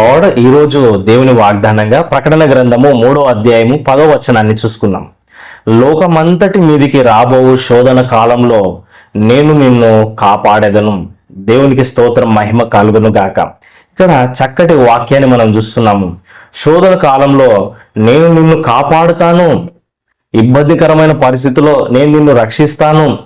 ఆర్డ్ ఈరోజు దేవుని వాగ్దానంగా ప్రకటన గ్రంథము మూడో అధ్యాయము పదో వచనాన్ని చూసుకుందాం. లోకమంతటి మీదికి రాబోవు శోధన కాలంలో నేను నిన్ను కాపాడేదను. దేవునికి స్తోత్రం మహిమ కలుగును గాక. ఇక్కడ చక్కటి వాక్యాన్ని మనం చూస్తున్నాము. శోధన కాలంలో నేను నిన్ను కాపాడుతాను. ఇబ్బందికరమైన పరిస్థితుల్లో నేను నిన్ను రక్షిస్తాను.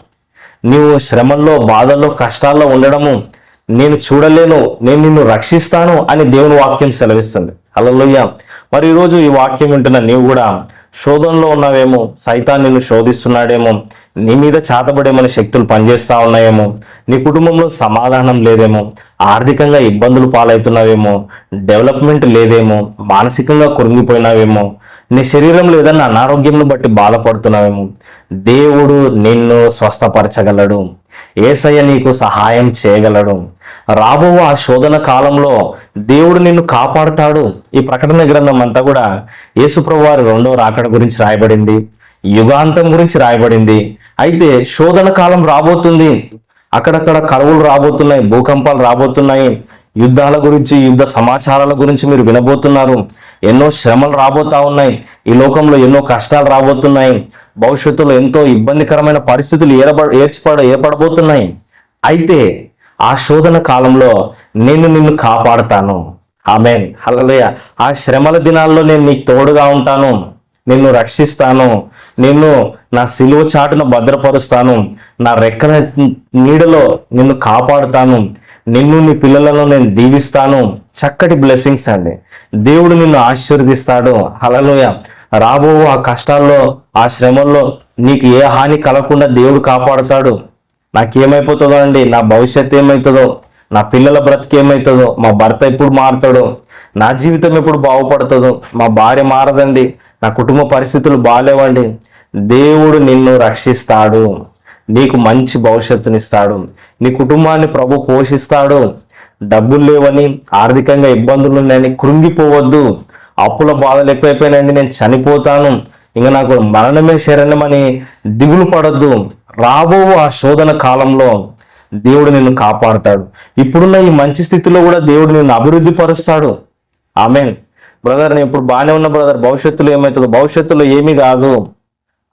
నీవు శ్రమల్లో బాధల్లో కష్టాల్లో ఉండడము నేను చూడలేను నేను నిన్ను రక్షిస్తాను అని దేవుని వాక్యం సెలవిస్తుంది. అలలోయ మరి ఈరోజు ఈ వాక్యం వింటున్న నీవు కూడా శోధనలో ఉన్నావేమో సైతాన్ నిన్ను శోధిస్తున్నాడేమో నీ మీద చాతబడేమని శక్తులు పనిచేస్తా ఉన్నాయేమో నీ కుటుంబంలో సమాధానం లేదేమో ఆర్థికంగా ఇబ్బందులు పాలవుతున్నావేమో డెవలప్మెంట్ లేదేమో మానసికంగా కురింగిపోయినావేమో నీ శరీరంలో ఏదన్నా అనారోగ్యంను బట్టి బాధపడుతున్నావేమో దేవుడు నిన్ను స్వస్థపరచగలడు. ఏసయ్య నీకు సహాయం చేయగలడు. రాబో ఆ శోధన కాలంలో దేవుడు నిన్ను కాపాడుతాడు. ఈ ప్రకటన గ్రంథం అంతా కూడా యేసుప్రభు వారి రెండో రాకడ గురించి రాయబడింది. యుగాంతం గురించి రాయబడింది. అయితే శోధన కాలం రాబోతుంది. అక్కడక్కడ కరువులు రాబోతున్నాయి భూకంపాలు రాబోతున్నాయి. యుద్ధాల గురించి యుద్ధ సమాచారాల గురించి మీరు వినబోతున్నారు. ఎన్నో శ్రమలు రాబోతా ఉన్నాయి. ఈ లోకంలో ఎన్నో కష్టాలు రాబోతున్నాయి. భవిష్యత్తులో ఎంతో ఇబ్బందికరమైన పరిస్థితులు ఏర్పడ ఏర్చిపడ ఏర్పడబోతున్నాయి. అయితే ఆ శోధన కాలంలో నేను నిన్ను కాపాడుతాను. ఆమెన్. హల్లెలూయా. ఆ శ్రమల దినాల్లో నేను నీకు తోడుగా ఉంటాను. నిన్ను రక్షిస్తాను. నిన్ను నా సిలువ చాటును భద్రపరుస్తాను. నా రెక్కల నీడలో నిన్ను కాపాడుతాను. నిన్ను నీ పిల్లలను నేను దీవిస్తాను. చక్కటి బ్లెస్సింగ్స్ అండి. దేవుడు నిన్ను ఆశీర్వదిస్తాడు. హలలోయ రాబో ఆ కష్టాల్లో ఆ శ్రమల్లో నీకు ఏ హాని కలగకుండా దేవుడు కాపాడుతాడు. నాకేమైపోతుందో అండి? నా భవిష్యత్తు ఏమవుతుందో నా పిల్లల బ్రతికి ఏమవుతుందో మా భర్త ఎప్పుడు మారుతాడో? నా జీవితం ఎప్పుడు బాగుపడుతుందో? మా భార్య మారదండి. నా కుటుంబ పరిస్థితులు బాగాలేవండి దేవుడు నిన్ను రక్షిస్తాడు. నీకు మంచి భవిష్యత్తునిస్తాడు. నీ కుటుంబాన్ని ప్రభు పోషిస్తాడు. డబ్బులు లేవని ఆర్థికంగా ఇబ్బందులు ఉన్నాయని కృంగిపోవద్దు. అప్పుల బాధలు ఎక్కువైపోయినాయండి. నేను చనిపోతాను. ఇంకా నాకు మరణమే శరణమని దిగులు పడొద్దు. రాబో ఆ శోధన కాలంలో దేవుడు నిన్ను కాపాడుతాడు. ఇప్పుడున్న ఈ మంచి స్థితిలో కూడా దేవుడు నిన్ను అభివృద్ధి పరుస్తాడు. ఆమెన్. బ్రదర్ నేను ఇప్పుడు బాగానే ఉన్న బ్రదర్. భవిష్యత్తులో ఏమవుతుందో భవిష్యత్తులో ఏమీ కాదు.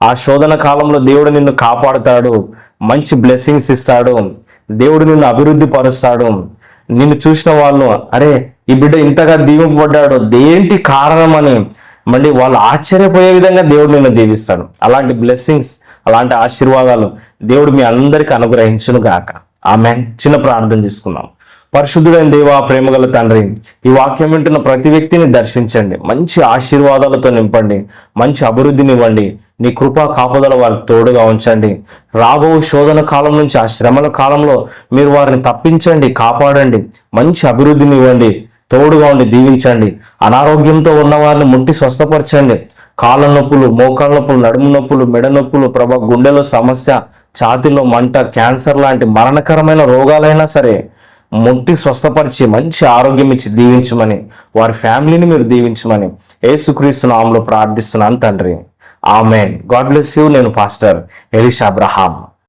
ఆ శోధన కాలంలో దేవుడు నిన్ను కాపాడుతాడు. మంచి బ్లెస్సింగ్స్ ఇస్తాడు. దేవుడు నిన్ను అభివృద్ధి పరుస్తాడు. నిన్ను చూసిన వాళ్ళు అరే ఈ బిడ్డ ఇంతగా దీవింపబడ్డాడు. దేంటి కారణం అని మళ్ళీ వాళ్ళు ఆశ్చర్యపోయే విధంగా దేవుడు నిన్ను దీవిస్తాడు. అలాంటి బ్లెస్సింగ్స్ అలాంటి ఆశీర్వాదాలు దేవుడు మీ అందరికి అనుగ్రహించును గాక. ఆమె చిన్న ప్రార్థన చేసుకున్నాం పరిశుద్ధుడైన దేవా ప్రేమగల తండ్రి ఈ వాక్యం వింటున్న ప్రతి వ్యక్తిని దర్శించండి. మంచి ఆశీర్వాదాలతో నింపండి. మంచి అభివృద్ధిని ఇవ్వండి నీ కృపా కాపుదల వారికి తోడుగా ఉంచండి. రాబో శోధన కాలం నుంచి ఆ శ్రమల కాలంలో మీరు వారిని తప్పించండి కాపాడండి. మంచి అభివృద్ధిని ఇవ్వండి తోడుగా ఉండి దీవించండి. అనారోగ్యంతో ఉన్న వారిని ముట్టి స్వస్థపరచండి. కాళ్ళ నొప్పులు మోకాళ్ళ నొప్పులు నడుము నొప్పులు మెడ నొప్పులు ప్రభ గుండెలో సమస్య ఛాతిలో మంట క్యాన్సర్ లాంటి మరణకరమైన రోగాలైనా సరే ముట్టి స్వస్థపరిచి మంచి ఆరోగ్యం ఇచ్చి దీవించమని వారి ఫ్యామిలీని మీరు దీవించమని ఏసుక్రీస్తు నామంలో ప్రార్థిస్తున్నాను తండ్రి. ఆమెన్. God bless you. నేను పాస్టర్ ఎలిషా అబ్రహాం.